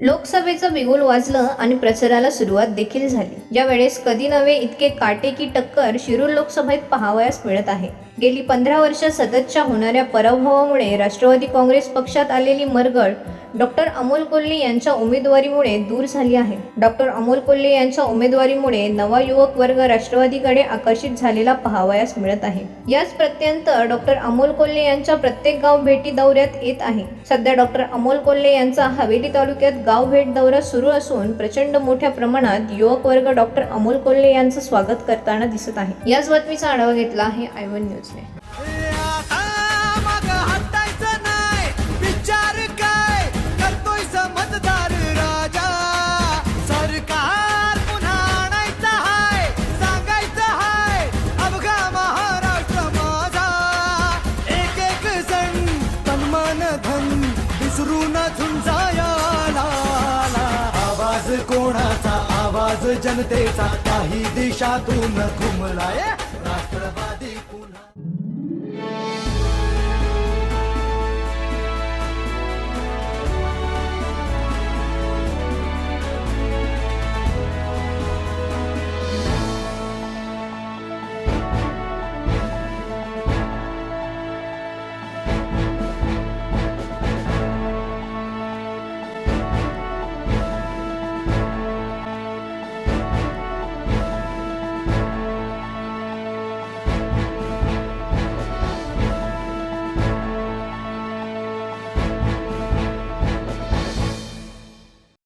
लोकसभेचं बिगुल वाजलं आणि प्रचाराला सुरुवात देखील झाली. ज्यावेळेस कधी नव्हे इतके काटेकी टक्कर शिरूर लोकसभेत पाहावयास मिळत आहे. गेली पंधरा वर्ष सततच्या होणाऱ्या पराभवामुळे राष्ट्रवादी काँग्रेस पक्षात आलेली मरगळ डॉक्टर अमोल कोल्हे यांच्या उमेदवारीमुळे दूर झाली आहे. डॉक्टर अमोल कोल्हे यांच्या उमेदवारीमुळे नवा युवक वर्ग राष्ट्रवादीकडे आकर्षित झालेला पाहावयास मिळत आहे. याच प्रत्यंतर डॉक्टर अमोल कोल्हे यांच्या प्रत्येक गाव भेटी दौऱ्यात येत आहे. सध्या डॉक्टर अमोल कोल्हे यांचा हवेली तालुक्यात गाव भेट दौरा सुरू असून प्रचंड मोठ्या प्रमाणात युवक वर्ग डॉक्टर अमोल कोल्हे यांचं स्वागत करताना दिसत आहे. याच बातमीचा आढावा घेतला आहे आय वन न्यूजने नाही राजा सरकार पुन्हा सांगायचं हाय अवघा महाराष्ट्र माझा एक एक आवाज कोणाचा? आवाज जनतेचा. काही दिशातून घुमलाय. राष्ट्रवादी